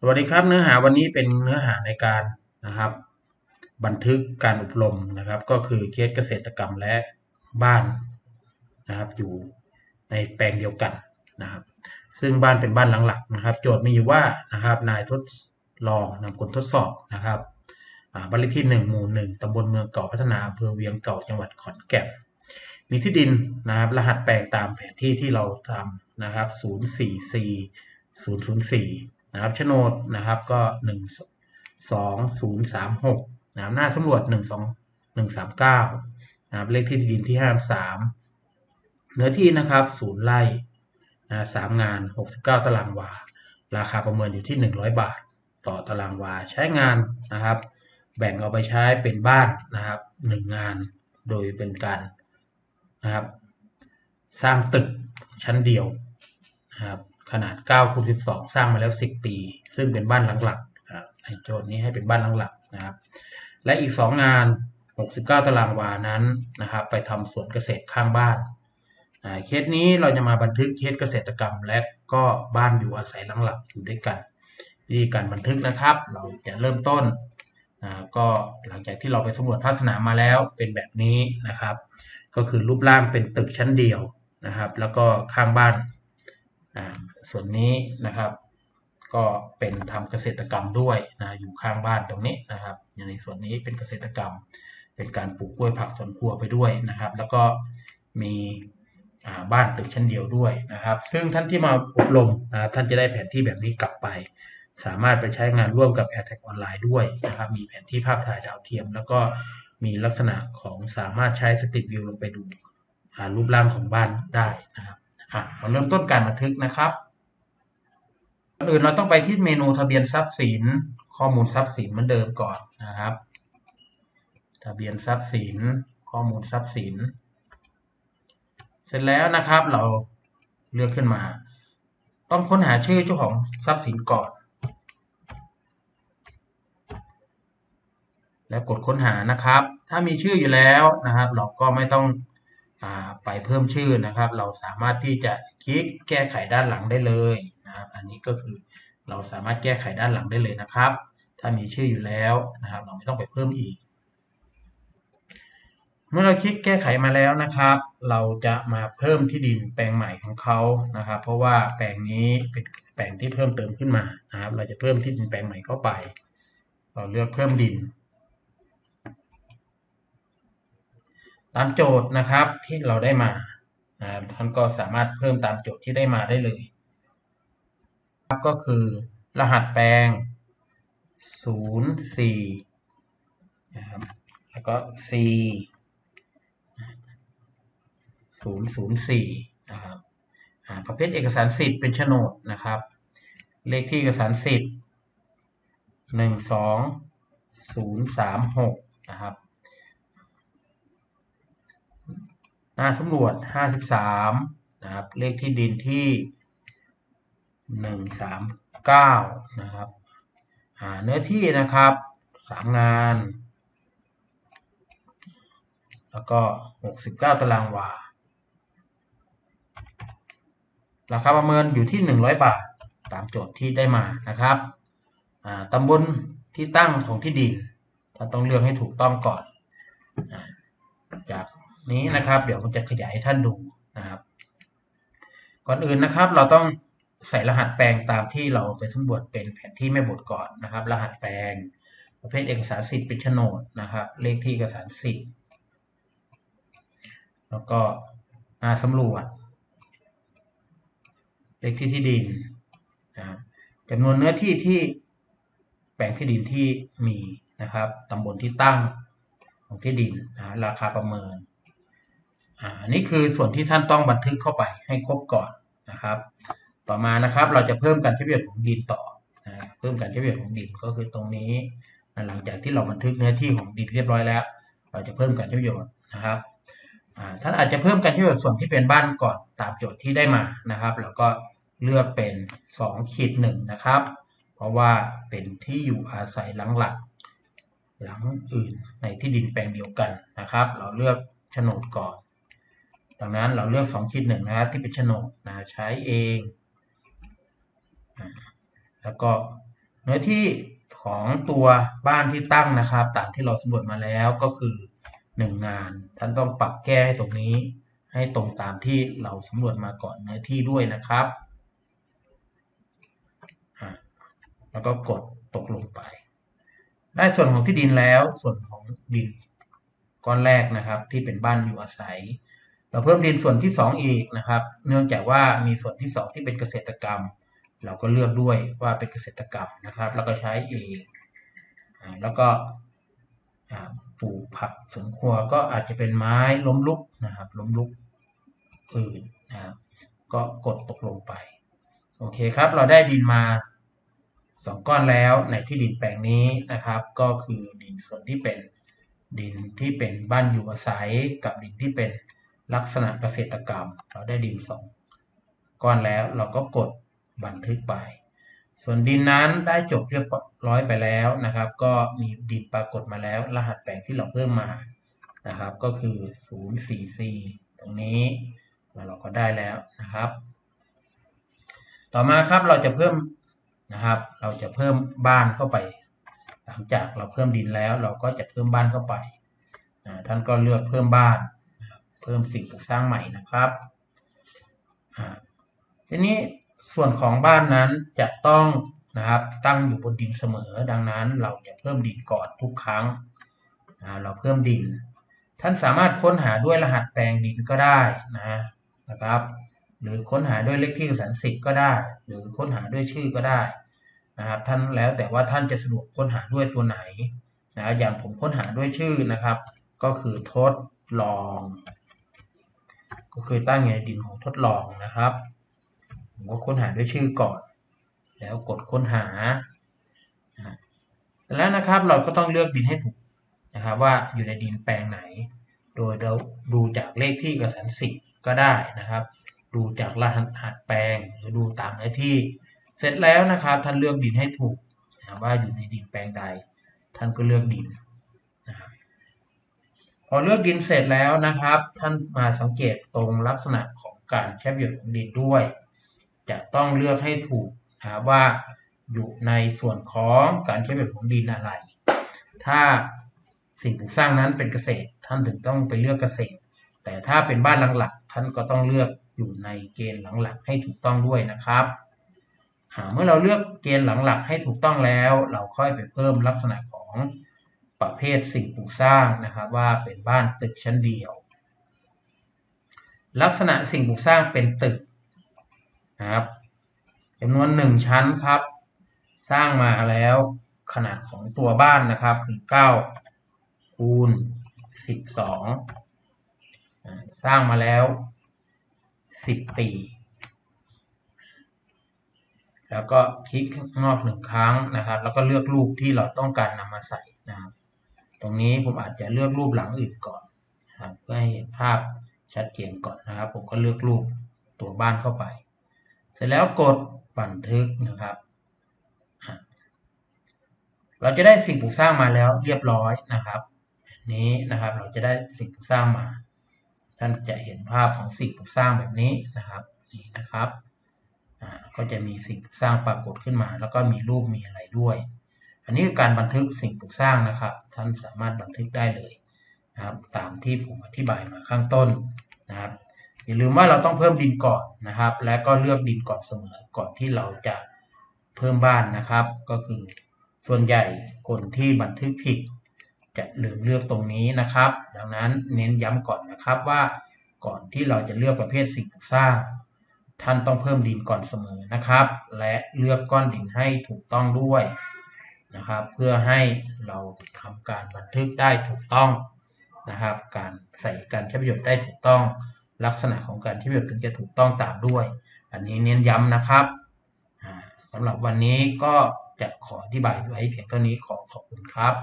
สวัสดีครับเนื้อหาวันนี้เป็นเนื้อหาในการนะครับ บันทึกการอบรมนะครับ ก็คือเคสเกษตรกรรมและบ้านนะครับ อยู่ในแปลงเดียวกันนะครับ ซึ่งบ้านเป็นบ้านหลังหลักนะครับ โจทย์มีอยู่ว่านะครับนายทดลองนำคนทดสอบนะครับบ้านเลขที่ 1 หมู่ 1ตำบลเมืองเก่าพัฒนาอำเภอเวียงเก่าจังหวัดขอนแก่นมีที่ดินนะครับ รหัสแปลงตามแผนที่ที่เราทำนะครับ 044 004 นะครับโฉนดนะครับก็ 1 2 0 3 6นะครับหน้าสำรวจ 1 2 1 3 9นะครับเลขที่ดินที่53เนื้อที่นะครับศูนย์ไร่นะสามงาน 69 ตารางวา ราคาประเมินอยู่ที่ 100 บาท ต่อตารางวา ใช้งานนะครับ แบ่งเอาไปใช้เป็นบ้านนะครับ1งาน โดยเป็นการนะครับ สร้างตึกชั้นเดียวนะครับ ขนาด9คูณ12 สร้างมาแล้ว 10 ปี ซึ่งเป็นบ้านหลังหลักนะครับในโจทย์นี้ให้เป็นบ้านหลังหลักนะครับ และอีก 2 งาน 69 ตารางวานั้นนะครับ ไปทำสวนเกษตรข้างบ้านอ่าเคสนี้เราจะมาบันทึกเคสเกษตรกรรม และก็บ้านอยู่อาศัยหลังหลักอยู่ด้วยกันวิธีการบันทึกนะครับ เราจะเริ่มต้นอ่าก็หลังจากที่เราไปสำรวจภาคสนามมาแล้วเป็นแบบนี้นะครับ ก็คือรูปร่างเป็นตึกชั้นเดียวนะครับ แล้วก็ข้างบ้าน ส่วนนี้นะครับ ก็เป็นทำเกษตรกรรมด้วยนะอยู่ข้างบ้านตรงนี้นะครับอยู่ในส่วนนี้เป็นเกษตรกรรม เป็นการปลูกกล้วยผักสวนครัวไปด้วยนะครับ แล้วก็มีบ้านตึกชั้นเดียวด้วยนะครับ ซึ่งท่านที่มาอบรมนะท่านจะได้แผนที่แบบนี้กลับไป สามารถไปใช้งานร่วมกับ AirTag ออนไลน์ด้วยนะครับมีแผนที่ภาพถ่ายดาวเทียม แล้วก็มีลักษณะของสามารถใช้สตรีทวิวลงไปดูรูปร่างของบ้านได้นะครับ อะเราเริ่มต้นการบันทึกนะครับก่อนอื่นเราต้องไปที่เมนูทะเบียนทรัพย์สิน ข้อมูลทรัพย์สินเหมือนเดิมก่อนนะครับ ทะเบียนทรัพย์สิน ข้อมูลทรัพย์สิน เสร็จแล้วนะครับเราเลือกขึ้นมา ต้องค้นหาชื่อเจ้าของทรัพย์สินก่อน แล้วกดค้นหานะครับ ถ้ามีชื่ออยู่แล้วนะครับ เราก็ไม่ต้อง ไปเพิ่มชื่อนะครับ เราสามารถที่จะคลิกแก้ไขด้านหลังได้เลยนะครับอันนี้ก็คือเราสามารถแก้ไขด้านหลังได้เลยนะครับ ถ้ามีชื่ออยู่แล้วนะครับ เราไม่ต้องไปเพิ่มอีก เมื่อเราคลิกแก้ไขมาแล้วนะครับ เราจะมาเพิ่มที่ดินแปลงใหม่ของเขานะครับ เพราะว่าแปลงนี้เป็นแปลงที่เพิ่มเติมขึ้นมานะครับ เราจะเพิ่มที่ดินแปลงใหม่เข้าไป เราเลือกเพิ่มดิน ตามโจทย์นะครับที่เราได้มาท่านก็สามารถเพิ่มตามโจทย์ที่ได้มาได้เลยก็คือรหัสแปลง 04นะครับแล้วก็ C 004นะครับประเภทเอกสารสิทธิ์เป็นโฉนดนะครับ เลขที่เอกสารสิทธิ์ 12036นะครับ หน้าสำรวจ 53 นะครับ เลขที่ดินที่ 139 นะครับหาเนื้อที่นะครับ 3 งาน แล้วก็ 69 ตารางวา ราคาประเมินอยู่ที่ 100 บาท ตามโจทย์ที่ได้มานะครับตำบลที่ตั้งของที่ดินถ้าต้องเลือกให้ถูกต้องก่อนจาก นี้นะครับ เดี๋ยวผมจะขยายให้ท่านดูนะครับ ก่อนอื่นนะครับ เราต้องใส่รหัสแปลงตามที่เราไปสำรวจเป็นแผนที่แม่บทก่อนนะครับ รหัสแปลง ประเภทเอกสารสิทธิ์เป็นโฉนดนะครับ เลขที่เอกสารสิทธิ์แล้วก็หน้าสำรวจ เลขที่ที่ดินนะจำนวนเนื้อที่ที่แปลงที่ดินที่มีนะครับตำบลที่ตั้งของที่ดินนะราคาประเมิน อ่านี่คือส่วนที่ท่านต้องบันทึกเข้าไปให้ครบก่อนนะครับ ต่อมานะครับเราจะเพิ่มการใช้ประโยชน์ของดินต่อนะเพิ่มการใช้ประโยชน์ของดินก็คือตรงนี้ หลังจากที่เราบันทึกเนื้อที่ของดินเรียบร้อยแล้ว เราจะเพิ่มการใช้ประโยชน์นะครับท่านอาจจะเพิ่มการใช้ประโยชน์ส่วนที่เป็นบ้านก่อนตามโจทย์ที่ได้มานะครับ แล้วก็เลือกเป็น2ขีดหนึ่งนะครับ เพราะว่าเป็นที่อยู่อาศัยหลังหลักหลังอื่นในที่ดินแปลงเดียวกันนะครับ เราเลือกโฉนดก่อน ดังนั้นเราเลือก2ขีดหนึ่งนะครับที่เป็นโฉนดนะใช้เอง แล้วก็เนื้อที่ของตัวบ้านที่ตั้งนะครับ ตามที่เราสำรวจมาแล้วก็คือ 1 งาน ท่านต้องปรับแก้ให้ตรงนี้ ให้ตรงตามที่เราสำรวจมาก่อนเนื้อที่ด้วยนะครับ แล้วก็กดตกลงไป ได้ส่วนของที่ดินแล้วส่วนของดินก้อนแรกนะครับ ที่เป็นบ้านอยู่อาศัย เราเพิ่มดินส่วนที่ 2 อีกนะครับ เนื่องจากว่ามีส่วนที่ 2 ที่เป็นเกษตรกรรม เราก็เลือกด้วยว่าเป็นเกษตรกรรมนะครับ แล้วก็ใช้เองแล้วก็ปลูกผักสวนครัวก็อาจจะเป็นไม้ล้มลุกนะครับล้มลุกอื่นนะครับก็กดตกลงไป โอเคครับเราได้ดินมาสองก้อนแล้วในที่ดินแปลงนี้นะครับ ก็คือดินส่วนที่เป็นดินที่เป็นบ้านอยู่อาศัยกับดินที่เป็น ลักษณะเกษตรกรรม เราได้ดินสองก้อนแล้วเราก็กดบันทึกไป ส่วนดินนั้นได้จบเรียบร้อยไปแล้วนะครับ ก็มีดินปรากฏมาแล้ว รหัสแปลงที่เราเพิ่มมานะครับ ก็คือ 044 ตรงนี้เราก็ได้แล้วนะครับ ต่อมาครับเราจะเพิ่มนะครับ เราจะเพิ่มบ้านเข้าไป หลังจากเราเพิ่มดินแล้วเราก็จะเพิ่มบ้านเข้าไปท่านก็เลือกเพิ่มบ้าน เพิ่มสิ่งปลูกสร้างใหม่นะครับทีนี้ส่วนของบ้านนั้นจะต้องนะครับตั้งอยู่บนดินเสมอ ดังนั้นเราจะเพิ่มดินก่อนทุกครั้งเราเพิ่มดิน ท่านสามารถค้นหาด้วยรหัสแปลงดินก็ได้นะนะครับ หรือค้นหาด้วยเลขที่สารสิทธ์ก็ได้ หรือค้นหาด้วยชื่อก็ได้นะครับท่านแล้วแต่ว่าท่านจะสะดวกค้นหาด้วยตัวไหนนะอย่างผมค้นหาด้วยชื่อนะครับ ก็คือทดลอง ก็คือตั้งอยู่ในดินของทดลองนะครับ ผมก็ค้นหาด้วยชื่อก่อน แล้วกดค้นหาเสร็จแล้วนะครับเราก็ต้องเลือกดินให้ถูกนะครับว่าอยู่ในดินแปลงไหน โดยเราดูจากเลขที่เอกสารสิทก็ได้นะครับ ดูจากรหัสแปลงหรือดูตามหน้าที่ เสร็จแล้วนะครับท่านเลือกดินให้ถูกนะว่าอยู่ในดินแปลงใด ท่านก็เลือกดิน พอเลือกดินเสร็จแล้วนะครับ ท่านมาสังเกตตรงลักษณะของการใช้ประโยชน์ของดินด้วย จะต้องเลือกให้ถูกนะว่าอยู่ในส่วนของการใช้ประโยชน์ของดินอะไร ถ้าสิ่งปลูกสร้างนั้นเป็นเกษตร ท่านถึงต้องไปเลือกเกษตร แต่ถ้าเป็นบ้านหลักๆท่านก็ต้องเลือกอยู่ในเกณฑ์หลักๆให้ถูกต้องด้วยนะครับเมื่อเราเลือกเกณฑ์หลักๆให้ถูกต้องแล้ว เราค่อยไปเพิ่มลักษณะของ ประเภทสิ่งปลูกสร้างนะครับว่าเป็นบ้านตึกชั้นเดียว ลักษณะสิ่งปลูกสร้างเป็นตึกนะครับจำนวน 1 ชั้นครับ สร้างมาแล้วขนาดของตัวบ้านนะครับคือ 9 คูณ 12 สร้างมาแล้ว 10 ปี แล้วก็คลิกงอกหนึ่งครั้งนะครับ แล้วก็เลือกรูปที่เราต้องการนำมาใส่นะครับ ตรงนี้ผมอาจจะเลือกรูปหลังอื่นก่อนครับเพื่อให้เห็นภาพชัดเจนก่อนนะครับ ผมก็เลือกรูปตัวบ้านเข้าไป เสร็จแล้วกดบันทึกนะครับ เราจะได้สิ่งปลูกสร้างมาแล้วเรียบร้อยนะครับ นี้นะครับเราจะได้สิ่งปลูกสร้างมา ท่านจะเห็นภาพของสิ่งปลูกสร้างแบบนี้นะครับนี่นะครับก็จะมีสิ่งปลูกสร้างปรากฏขึ้นมา แล้วก็มีรูปมีอะไรด้วย อันนี้การบันทึกสิ่งปลูกสร้างนะครับ ท่านสามารถบันทึกได้เลยนะครับตามที่ผมอธิบายมาข้างต้นนะครับอย่าลืมว่าเราต้องเพิ่มดินก่อนนะครับ และก็เลือกดินก่อนเสมอก่อนที่เราจะเพิ่มบ้านนะครับ ก็คือส่วนใหญ่คนที่บันทึกผิด จะลืมเลือกตรงนี้นะครับ ดังนั้นเน้นย้ำก่อนนะครับว่าก่อนที่เราจะเลือกประเภทสิ่งปลูกสร้าง ท่านต้องเพิ่มดินก่อนเสมอนะครับ และเลือกก้อนดินให้ถูกต้องด้วย นะครับ เพื่อให้เราทำการบันทึกได้ถูกต้องนะครับ การใส่การใช้ประโยชน์ได้ถูกต้อง ลักษณะของการใช้ประโยชน์ถึงจะถูกต้องตามด้วย อันนี้เน้นย้ำนะครับสำหรับวันนี้ก็จะขออธิบายไว้เพียงเท่านี้ขอขอบคุณครับ